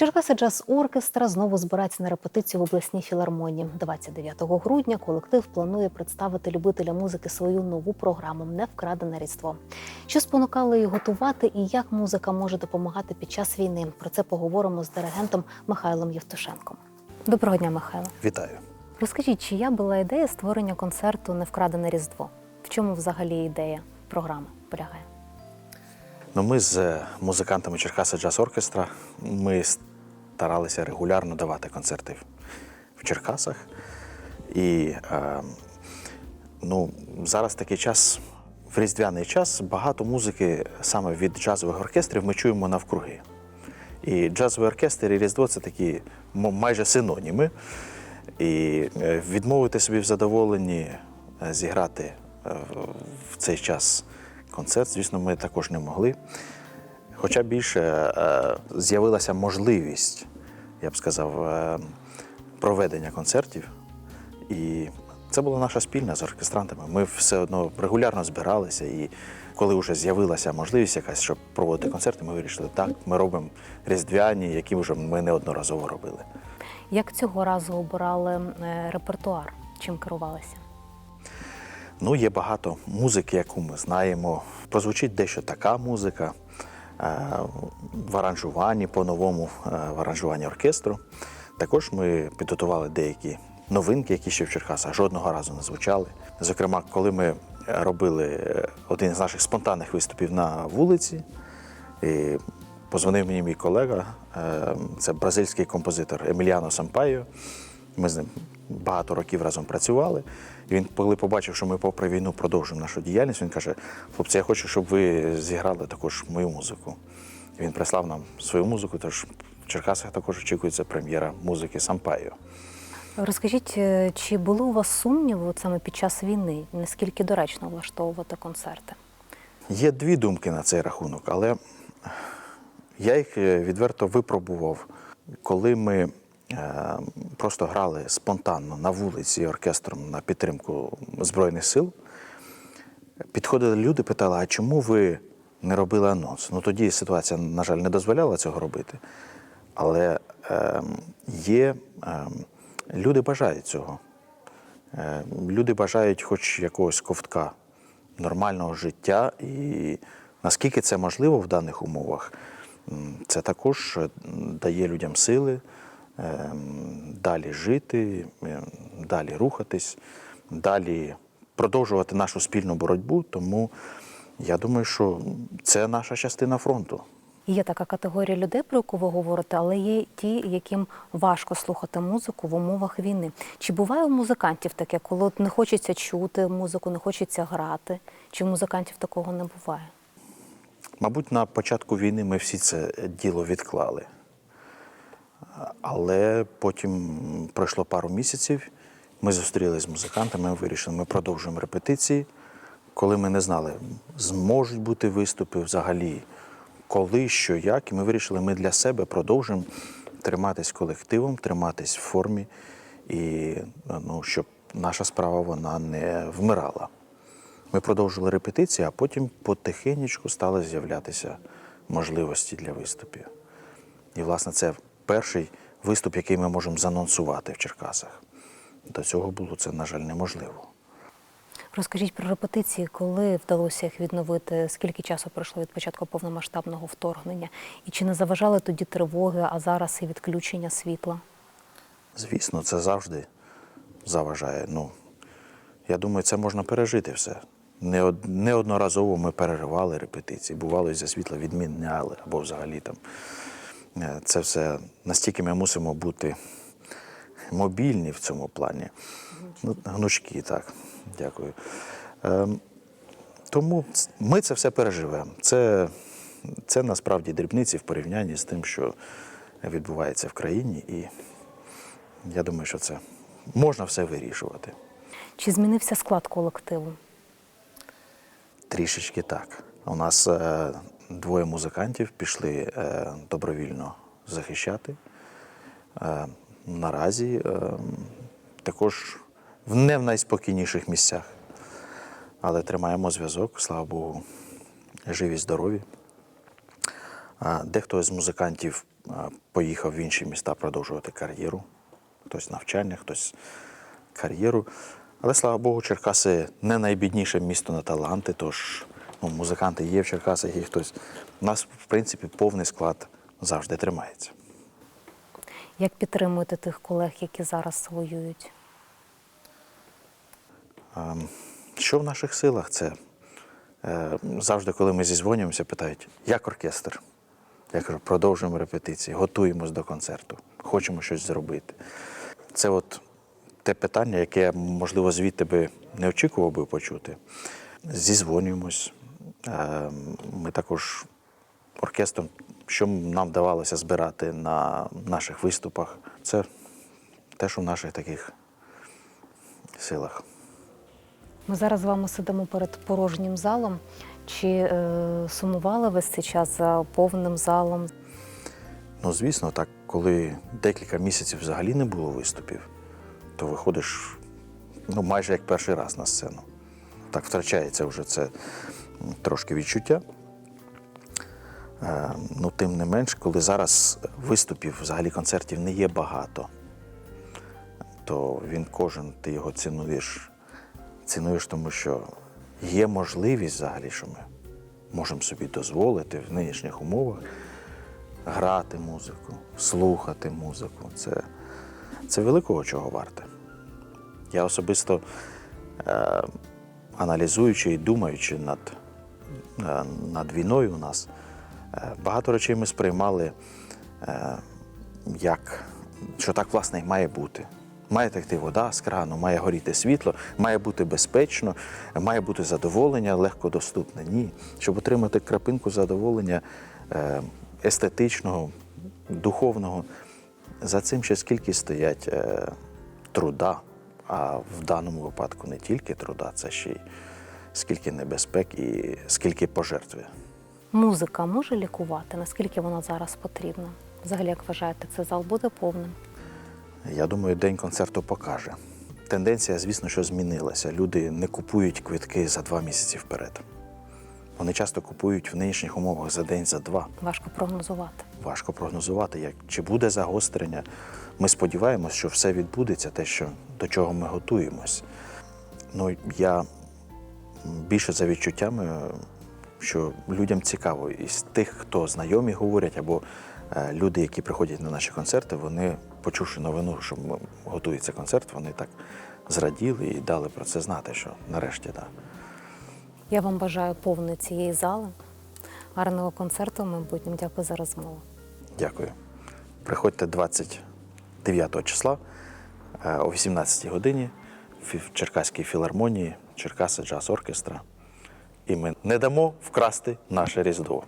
Черкаси джаз оркестра знову збирається на репетицію в обласній філармонії. 29 грудня колектив планує представити любителям музики свою нову програму Невкрадене різдво. Що спонукало її готувати і як музика може допомагати під час війни? Про це поговоримо з диригентом Михайлом Євтушенком. Доброго дня, Михайло. Вітаю. Розкажіть, чия була ідея створення концерту Невкрадене різдво? В чому взагалі ідея програми полягає? Ну, ми з е, музикантами Черкаси Джаз Оркестра ми старалися регулярно давати концерти в- Черкасах. І е, ну, зараз такий час, в різдвяний час, багато музики саме від джазових оркестрів ми чуємо навкруги. І джазовий оркестр і Різдво це такі майже синоніми. І е, відмовити собі в задоволенні е, зіграти е, в цей час концерт, звісно, ми також не могли. Хоча більше е, з'явилася можливість, я б сказав, е, проведення концертів. І це була наша спільна з оркестрантами. Ми все одно регулярно збиралися, і коли вже з'явилася можливість якась, щоб проводити концерти, ми вирішили, так, ми робимо різдвяні, які вже ми неодноразово робили. Як цього разу обирали е, репертуар? Чим керувалися? Ну, є багато музики, яку ми знаємо. Прозвучить дещо така музика в аранжуванні по-новому, е, в аранжуванні оркестру. Також ми підготували деякі новинки, які ще в Черкасах жодного разу не звучали. Зокрема, коли ми робили е, один з наших спонтанних виступів на вулиці, і позвонив мені мій колега, е, це бразильський композитор Еміліано Сампайо. Ми з ним багато років разом працювали. І він, коли побачив, що ми попри війну продовжуємо нашу діяльність, він каже: хлопці, я хочу, щоб ви зіграли також мою музику. І він прислав нам свою музику, тож в Черкасах також очікується прем'єра музики Сампайо. Розкажіть, е, чи були у вас сумніви саме під час війни? Наскільки доречно влаштовувати концерти? Є дві думки на цей рахунок, але я їх е, відверто випробував, коли ми просто грали спонтанно на вулиці оркестром на підтримку Збройних сил. Підходили люди, питали, а чому ви не робили анонс? Ну тоді ситуація, на жаль, не дозволяла цього робити. Але е, є, е, люди бажають цього. Е, Люди бажають хоч якогось ковтка нормального життя, і наскільки це можливо в даних умовах, це також е, дає людям сили далі жити, е, далі рухатись, далі продовжувати нашу спільну боротьбу. Тому я думаю, що це наша частина фронту. Є така категорія людей, про яку ви говорите, але є ті, яким важко слухати музику в умовах війни. Чи буває у музикантів таке, коли не хочеться чути музику, не хочеться грати? Чи у музикантів такого не буває? Мабуть, на початку війни ми всі це діло відклали. Але потім пройшло пару місяців, ми зустрілися з музикантами, ми вирішили, ми продовжуємо репетиції. Коли ми не знали, зможуть бути виступи взагалі, коли, що, як, і ми вирішили, ми для себе продовжуємо триматись колективом, триматись в формі, і ну, щоб наша справа вона не вмирала. Ми продовжили репетиції, а потім потихеньку стали з'являтися можливості для виступів. І, власне, це перший виступ, який ми можемо занонсувати в Черкасах. До цього було це, на жаль, неможливо. Розкажіть про репетиції, коли вдалося їх відновити, скільки часу пройшло від початку повномасштабного вторгнення, і чи не заважали тоді тривоги, а зараз і відключення світла? Звісно, це завжди заважає. Ну, я думаю, це можна пережити все. Неодноразово ми переривали репетиції, бувало, і за світла відміняли або взагалі там. Е, Це все настільки ми мусимо бути мобільні в цьому плані. Ну, гнучкі, так. Дякую. Ем, тому ми це все переживемо. Це, це насправді дрібниці в порівнянні з тим, що відбувається в країні. І я думаю, що це можна все вирішувати. Чи змінився склад колективу? Трішечки так. У нас е, двоє музикантів пішли е, добровільно захищати. Е, наразі е, також в не в найспокійніших місцях. Але тримаємо зв'язок, слава Богу, живі, здорові. Дехто з музикантів поїхав в інші міста продовжувати кар'єру. Хтось навчання, хтось кар'єру. Але слава Богу, Черкаси не найбідніше місто на таланти, тож ну, музиканти є в Черкасах і хтось. У нас, в принципі, повний склад завжди тримається. Як підтримуєте тих колег, які зараз воюють? Ем, Що в наших силах? Це е, завжди, коли ми зізвонюємося, питають, як оркестр? Я кажу, продовжуємо репетиції, готуємось до концерту, хочемо щось зробити. Це от те питання, яке можливо, звідти би не очікував би почути. Зізвонюємось. Е, Ми також оркестром, що нам вдавалося збирати на наших виступах, це те, що в наших таких силах. Ми зараз з вами сидимо перед порожнім залом. Чи е, сумували весь цей час за повним залом? Ну, звісно, так, коли декілька місяців взагалі не було виступів, то виходиш ну, майже як перший раз на сцену. Так втрачається вже це трошки відчуття. Е, ну, тим не менш, коли зараз виступів, взагалі концертів не є багато, то він кожен, ти його цінуєш. Цінуєш, тому що є можливість взагалі, що ми можемо собі дозволити в нинішніх умовах грати музику, слухати музику. Це, це великого чого варте. Я особисто, е, аналізуючи і думаючи над, над війною у нас, е, багато речей ми сприймали, е, як, що так власне і має бути. Має текти вода з крану, має горіти світло, має бути безпечно, має бути задоволення легкодоступне. Ні. Щоб отримати крапинку задоволення е, естетичного, духовного, за цим ще скільки стоять е, труда, а в даному випадку не тільки труда, це ще й скільки небезпек і скільки пожертви. Музика може лікувати? Наскільки вона зараз потрібна? Взагалі, як вважаєте, цей зал буде повним? Я думаю, день концерту покаже. Тенденція, звісно, що змінилася. Люди не купують квитки за два місяці вперед. Вони часто купують в нинішніх умовах за день, за два. Важко прогнозувати. Важко прогнозувати, як, чи буде загострення. Ми сподіваємося, що все відбудеться, те, що, до чого ми готуємось. Ну, я більше за відчуттями, що людям цікаво. Із тих, хто знайомі говорять, або е, люди, які приходять на наші концерти, вони, почувши новину, що готується концерт, вони так зраділи і дали про це знати, що нарешті так. Да. Я вам бажаю повної цієї зали, гарного концерту в майбутньому. Дякую за розмову. Дякую. Приходьте 29 числа е, о 18 годині в Черкаській філармонії Черкаси Джаз Оркестра. І ми не дамо вкрасти наше Різдво.